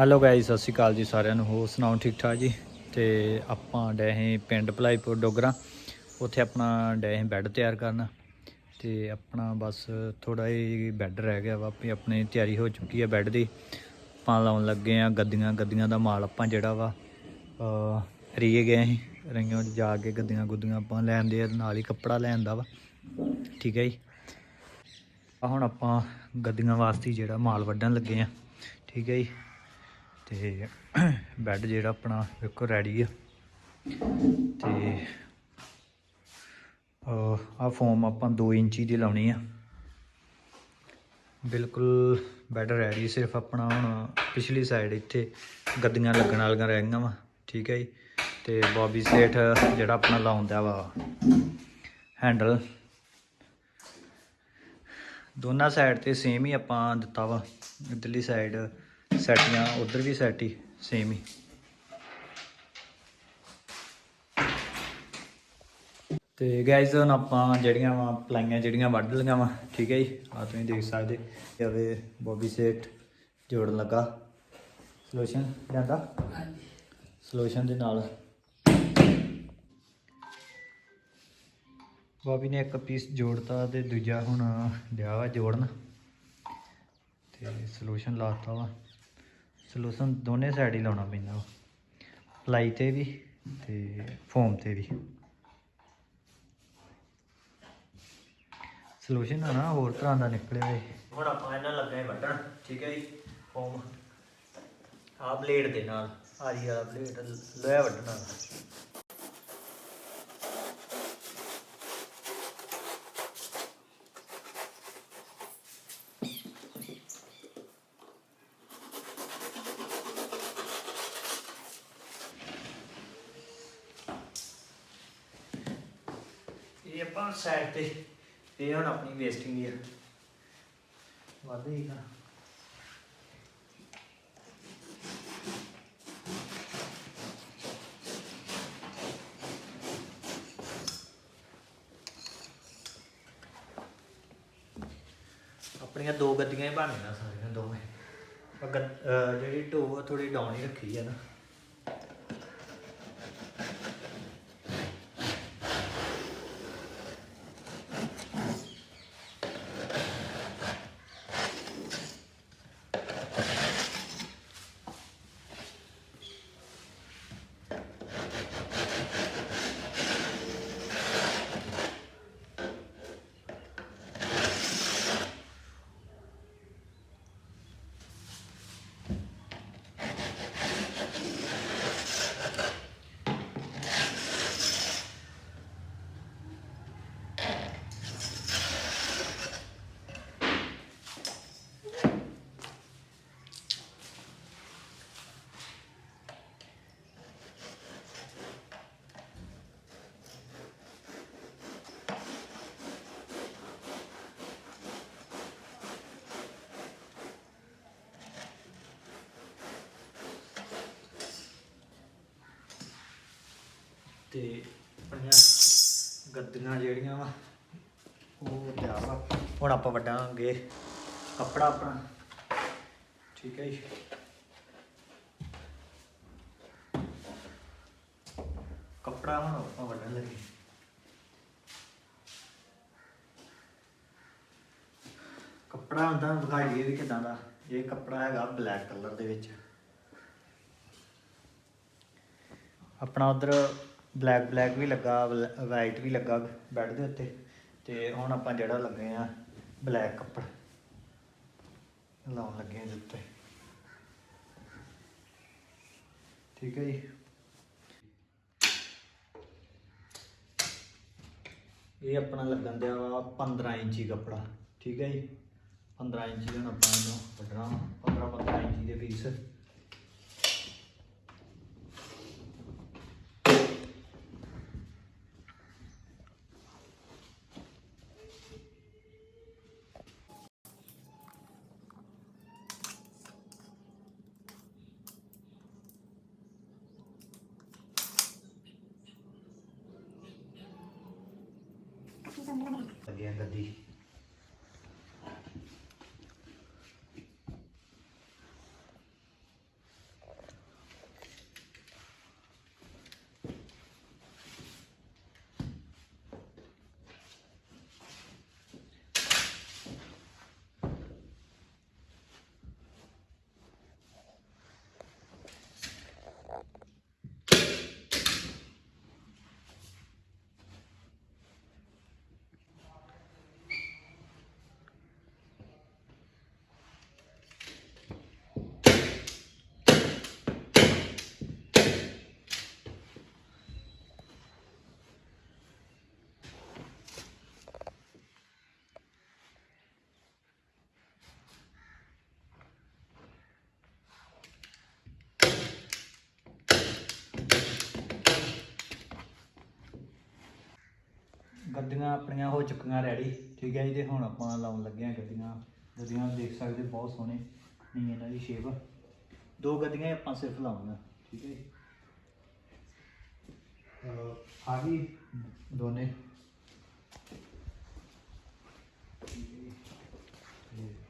Hello guys ਸਤਿ ਸ਼੍ਰੀ ਅਕਾਲ ਜੀ ਸਾਰਿਆਂ ਨੂੰ, ਹੋਰ ਸੁਣਾਓ ਠੀਕ ਠਾਕ ਜੀ? ਤੇ ਆਪਾਂ ਡਏ ਹਾਂ ਪਿੰਡ ਭਲਾਈਪੁਰ ਡੋਗਰਾ, ਉੱਥੇ ਆਪਣਾ ਡਏ ਹਾਂ ਬੈੱਡ ਤਿਆਰ ਕਰਨ। ਤੇ ਆਪਣਾ ਬਸ ਥੋੜਾ ਹੀ ਬੈੱਡ ਰਹਿ ਗਿਆ ਵਾ, ਵੀ ਆਪਣੀ ਤਿਆਰੀ ਹੋ ਚੁੱਕੀ ਹੈ ਬੈੱਡ ਦੀ। ਆਪਾਂ ਲਾਉਣ ਲੱਗੇ ਆ ਗੱਦੀਆਂ ਗੱਦੀਆਂ ਦਾ ਮਾਲ ਆਪਾਂ ਜਿਹੜਾ ਵਾ ਅ ਰੀਏ ਗਏ ਸੀ। ਰਈਆਂ ਜਾ ਕੇ ਗੱਦੀਆਂ ਗੁੱਦੀਆਂ ਆਪਾਂ ਲੈਂਦੇ ਆ ਨਾਲ ਹੀ ਕੱਪੜਾ ਲੈਂਦਾ ਵਾ। ਠੀਕ ਹੈ ਜੀ? ਆ ਹੁਣ ਆਪਾਂ ਗੱਦੀਆਂ ਵਾਸਤੇ ਜਿਹੜਾ ਮਾਲ ਵੱਢਣ ਲੱਗੇ ਆ। ਠੀਕ ਹੈ ਜੀ? ਤੇ ਬੈੱਡ ਜਿਹੜਾ ਆਪਣਾ ਵੇਖੋ ਰੈਡੀ ਆ। ਤੇ ਆ ਫੋਮ ਆਪਾਂ 2 ਇੰਚੀ ਦੀ ਲਾਉਣੀ ਆ। ਬਿਲਕੁਲ ਬੈੱਡ ਰੈਡੀ, ਸਿਰਫ ਆਪਣਾ ਹੁਣ ਪਿਛਲੀ ਸਾਈਡ ਇੱਥੇ ਗੱਦੀਆਂ ਲੱਗਣ ਵਾਲੀਆਂ ਰਹਿ ਗਈਆਂ ਵਾ, ਠੀਕ ਹੈ ਜੀ। ਤੇ ਬੌਬੀ ਸੇਠ ਜਿਹੜਾ ਆਪਣਾ ਲਾਉਂਦਾ ਵਾ, ਹੈਂਡਲ। ਦੋਨਾਂ ਸਾਈਡ ਤੇ ਸੇਮ ਹੀ ਆਪਾਂ ਦਿੱਤਾ ਵਾ, ਇਧਰਲੀ ਸਾਈਡ ਸੈਟੀਆਂ ਉਧਰ ਵੀ ਸੈਟੀ ਸੇਮ ਹੀ। ਤੇ ਗਾਇਜ਼ ਹੁਣ ਆਪਾਂ ਜਿਹੜੀਆਂ ਵਾ ਪਲਾਈਆਂ ਜਿਹੜੀਆਂ ਵੱਢ ਲਈਆਂ ਵਾ ਠੀਕ ਹੈ ਜੀ? ਆ ਤੁਸੀਂ ਦੇਖ ਸਕਦੇ ਜਵੇ ਬੋਬੀ ਸੇਟ ਜੋੜਨ ਲੱਗਾ। ਸੋਲੂਸ਼ਨ ਲਿਆਂਦਾ? ਸੋਲੂਸ਼ਨ ਦੇ ਨਾਲ। ਬੋਬੀ ਨੇ ਇੱਕ ਪੀਸ ਜੋੜਤਾ ਤੇ ਦੂਜਾ ਹੁਣ ਲਿਆ ਵਾ ਜੋੜਨ। ਤੇ ਸੋਲੂਸ਼ਨ ਲਾਤਾ ਵਾ। ਸੋਲੂਸ਼ਨ ਦੋਨੇ ਸਾਈਡ ਹੀ ਲਾਉਣਾ ਪੈਂਦਾ ਪਲਾਈ ਤੇ ਵੀ ਤੇ ਫੋਮ ਤੇ ਵੀ। ਸੋਲੂਸ਼ਨ ਆ ਨਾ, ਹੋਰ ਤਰ੍ਹਾਂ ਦਾ ਨਿਕਲੇ ਏ ਹੁਣ ਆਪਾਂ ਇਹਨਾਂ ਲੱਗੇ ਵੱਢਣ, ਠੀਕ ਹੈ ਜੀ? ਫੋਮ ਆ ਬਲੇਡ ਦੇ ਨਾਲ, ਆਰੀ ਵਾਲਾ ਬਲੇਡ ਲੋਹਾ ਵੱਢਣਾ। ਇਹ ਆਪਾਂ ਸਾਈਡ ਤੇ ਇਹ ਹੁਣ ਆਪਣੀ ਵੇਸਟਿੰਗ ਆ। ਵੱਧ ਹੀ ਕਰਾਂ ਆਪਣੀਆਂ ਦੋ ਗੱਦੀਆਂ ਹੀ ਬਣਨੀਆਂ ਸਾਰੀਆਂ ਦੋਵੇਂ। ਜਿਹੜੀ ਢੋ ਥੋੜੀ ਡਾਊਨ ਹੀ ਰੱਖੀ ਆ ਨਾ। ਤੇ ਆਪਣੀਆਂ ਗੱਦੀਆਂ ਜਿਹੜੀਆਂ ਵਾ, ਉਹ ਤਿਆਰ ਵਾ। ਹੁਣ ਆਪਾਂ ਵੱਡਾਂਗੇ ਕੱਪੜਾ ਆਪਣਾ। ਠੀਕ ਹੈ ਜੀ। ਕੱਪੜਾ ਹੁਣ ਆਪਾਂ ਵੱਢਣ ਲੱਗੇ। ਕੱਪੜਾ ਹੁੰਦਾ ਵਿਖਾਈਏ ਵੀ ਕਿਦਾਂ ਦਾ। ਇਹ ਕੱਪੜਾ ਹੈਗਾ ਬਲੈਕ ਕਲਰ ਦੇ ਵਿੱਚ। ਆਪਣਾ ਉਧਰ ਬਲੈਕ ਬਲੈਕ ਵੀ ਲੱਗਾ ਵਾਈਟ ਵੀ ਲੱਗਾ ਬੈੱਡ ਦੇ ਉੱਤੇ। ਤੇ ਹੁਣ ਆਪਾਂ ਜਿਹੜਾ ਲੱਗੇ ਆ ਬਲੈਕ ਕੱਪੜਾ। ਲਾਉਣ ਲੱਗੇ ਆ ਇਹਦੇ ਉੱਤੇ। ਠੀਕ ਹੈ ਜੀ। ਇਹ ਆਪਣਾ ਲੱਗਣ ਦਿਆ ਵਾ 15 ਇੰਚੀ ਕੱਪੜਾ। ਠੀਕ ਹੈ ਜੀ। 15 ਇੰਚੀ ਹੁਣ ਆਪਾਂ ਇਹਨੂੰ ਕੱਢਣਾ 15 15 ਇੰਚੀ ਦੇ ਪੀਸ ਲੱਗਿਆ ਗੱਦੀ ਗੱਡੀਆਂ ਆਪਣੀਆਂ ਹੋ ਚੁੱਕੀਆਂ ਰੈਡੀ, ਠੀਕ ਹੈ ਜੀ, ਤੇ ਹੁਣ ਆਪਾਂ ਲਾਉਣ ਲੱਗੇ ਹਾਂ ਗੱਡੀਆਂ। ਗੱਡੀਆਂ ਦੇਖ ਸਕਦੇ ਬਹੁਤ ਸੋਹਣੇ ਨਹੀਂ ਇਹਨਾਂ ਦੀ ਸ਼ੇਪ ਦੋ ਗੱਡੀਆਂ ਹੀ ਆਪਾਂ ਸਿਰਫ ਲਾਉਣੀਆਂ, ਠੀਕ ਹੈ ਜੀ। ਅਹ ਆ ਗਈ ਦੋਨੇ।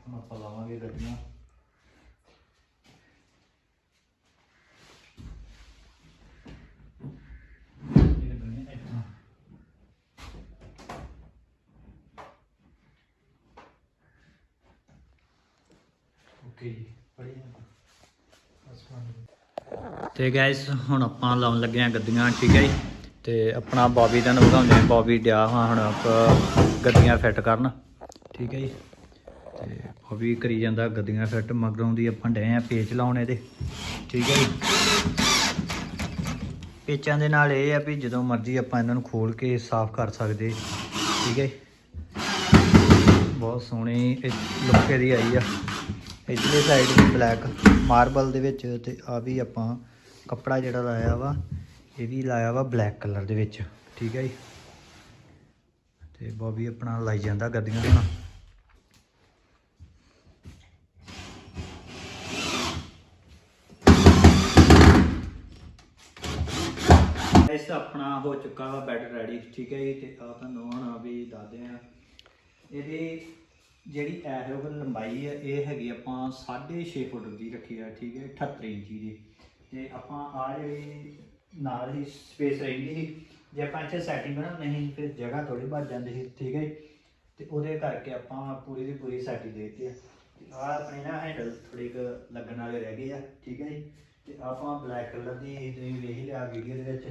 ਹੁਣ ਆਪਾਂ ਲਾਵਾਂਗੇ ਗੱਡੀਆਂ ਇਹ ਦੋਨੇ ਇੱਦਾਂ ਓਕੇ ਜੀ ਪੜੀ ਤੇ ਗਾਇਸ ਹੁਣ ਆਪਾਂ ਲਾਉਣ ਲੱਗੇ ਆ ਗੱਦੀਆਂ ਠੀਕ ਹੈ ਜੀ? ਤੇ ਆਪਣਾ ਬੌਬੀ ਦਾ ਵਧਾਉਂਦੇ ਆ ਬੌਬੀ ਡਿਆ ਹਾਂ ਹੁਣ ਆਪਾਂ ਗੱਡੀਆਂ ਫਿੱਟ ਕਰਨ, ਠੀਕ ਹੈ ਜੀ? ਤੇ ਬੌਬੀ ਕਰੀ ਜਾਂਦਾ ਗੱਦੀਆਂ ਫਿੱਟ ਮਗਰੋਂ ਦੀ ਆਪਾਂ ਡੇ ਆ ਪੇਚ ਲਾਉਣ ਇਹਦੇ, ਠੀਕ ਹੈ ਜੀ? ਪੇਚਾਂ ਦੇ ਨਾਲ ਇਹ ਆ ਵੀ ਜਦੋਂ ਮਰਜ਼ੀ ਆਪਾਂ ਇਹਨਾਂ ਨੂੰ ਖੋਲ ਕੇ ਸਾਫ਼ ਕਰ ਸਕਦੇ, ਠੀਕ ਹੈ ਜੀ? ਬਹੁਤ ਸੋਹਣੀ ਲੁੱਕ ਦੀ ਆਈ ਆ। ਇਧਰਲੇ ਸਾਈਡ ਵੀ ਬਲੈਕ ਮਾਰਬਲ ਦੇ ਵਿੱਚ ਤੇ ਆ ਵੀ ਆਪਾਂ ਕੱਪੜਾ ਜਿਹੜਾ ਲਾਇਆ ਵਾ, ਇਹ ਵੀ ਲਾਇਆ ਵਾ ਬਲੈਕ ਕਲਰ ਦੇ ਵਿੱਚ, ਠੀਕ ਹੈ ਜੀ? ਤੇ ਬੋਬੀ ਆਪਣਾ ਲਾਈ ਜਾਂਦਾ ਗੱਦੀਆਂ ਦੇ ਹੁਣ। ਇਸ ਆਪਣਾ ਹੋ ਚੁੱਕਾ ਵਾ ਬੈੱਡ ਰੈਡੀ ਠੀਕ ਹੈ ਜੀ? ਤੇ ਆ ਤੁਹਾਨੂੰ ਹੁਣ ਵੀ ਦੱਸਦੇ ਆ। ਇਹਦੀ ਜਿਹੜੀ ਐਰੋ ਲੰਬਾਈ ਹੈ, ਇਹ ਹੈਗੀ ਆਪਾਂ 6.5 ਫੁੱਟ ਦੀ ਰੱਖੀ ਆ, ਠੀਕ ਹੈ 78 ਇੰਚੀ ਦੀ। ਤੇ ਆਪਾਂ ਆ ਜਿਹੜੀ ਨਾਲ ਹੀ ਸਪੇਸ ਰਹਿੰਦੀ ਸੀ, ਜੇ ਆਪਾਂ ਇੱਥੇ ਸੈਟਿੰਗ ਬਣਾਉਂਦੇ ਸੀ, ਫਿਰ ਜਗ੍ਹਾ ਥੋੜੀ ਬਚ ਜਾਂਦੀ ਸੀ, ਠੀਕ ਹੈ ਜੀ। ਤੇ ਉਹਦੇ ਕਰਕੇ ਆਪਾਂ ਪੂਰੀ ਦੀ ਪੂਰੀ ਸੈਟਿੰਗ ਦੇ ਦਿੱਤੀ ਆ। ਆ ਆਪਣੇ ਨਾ ਹੈਂਡਲ ਥੋੜੇ ਕੁ ਲੱਗਣ ਵਾਲੇ ਰਹਿ ਗਏ ਆ, ਠੀਕ ਹੈ ਜੀ। ਤੇ ਆਪਾਂ ਬਲੈਕ ਕਲਰ ਦੀ ਤੁਸੀਂ ਵੇਖ ਲਿਆ ਵੀਡੀਓ ਦੇ ਵਿੱਚ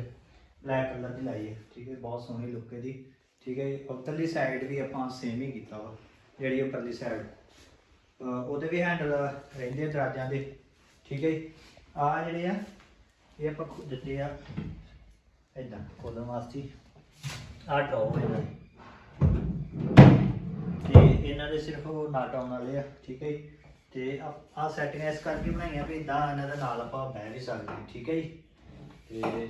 ਬਲੈਕ ਕਲਰ ਦੀ ਲਾਈ ਹੈ ਠੀਕ ਹੈ, ਬਹੁਤ ਸੋਹਣੀ ਲੁੱਕ ਇਹਦੀ, ਠੀਕ ਹੈ ਜੀ। ਉੱਤਰਲੀ ਸਾਈਡ ਵੀ ਆਪਾਂ ਸੇਮ ਹੀ ਕੀਤਾ ਵਾ। ਜਿਹੜੀ ਉੱਪਰਲੀ ਸਾਈਡ ਉਹਦੇ ਵੀ ਹੈਂਡਲ ਰਹਿੰਦੇ ਆ ਦਰਾਜਾਂ ਦੇ, ਠੀਕ ਹੈ ਜੀ? ਆ ਜਿਹੜੇ ਆ, ਇਹ ਆਪਾਂ ਖੁਦ ਦਿੱਤੇ ਆ ਇਦਾਂ ਖੋਲਣ ਵਾਸਤੇ। ਆ ਡਰਾਅ ਇਹਨਾਂ ਦੇ ਤੇ ਇਹਨਾਂ ਦੇ ਸਿਰਫ ਉਹ ਨਾਟ ਆਉਣ ਵਾਲੇ ਆ, ਠੀਕ ਹੈ ਜੀ? ਤੇ ਆ ਸੈਟਿੰਗ ਇਸ ਕਰਕੇ ਬਣਾਈਆਂ ਵੀ ਇਦਾਂ ਇਹਨਾਂ ਦੇ ਨਾਲ ਆਪਾਂ ਬਹਿ ਵੀ ਸਕਦੇ ਠੀਕ ਹੈ ਜੀ? ਤੇ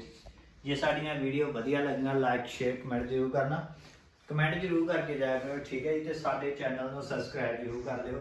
ਜੇ ਸਾਡੀਆਂ ਵੀਡੀਓ ਵਧੀਆ ਲੱਗੀਆਂ ਲਾਈਕ ਸ਼ੇਅਰ ਕਮੈਂਟ ਜ਼ਰੂਰ ਕਰਨਾ। ਕਮੈਂਟ ਜ਼ਰੂਰ ਕਰਕੇ ਜਾਇਆ ਕਰੋ, ਠੀਕ ਹੈ ਜੀ, ਤੇ ਸਾਡੇ ਚੈਨਲ ਨੂੰ ਸਬਸਕ੍ਰਾਈਬ ਜ਼ਰੂਰ ਕਰ ਲਿਓ।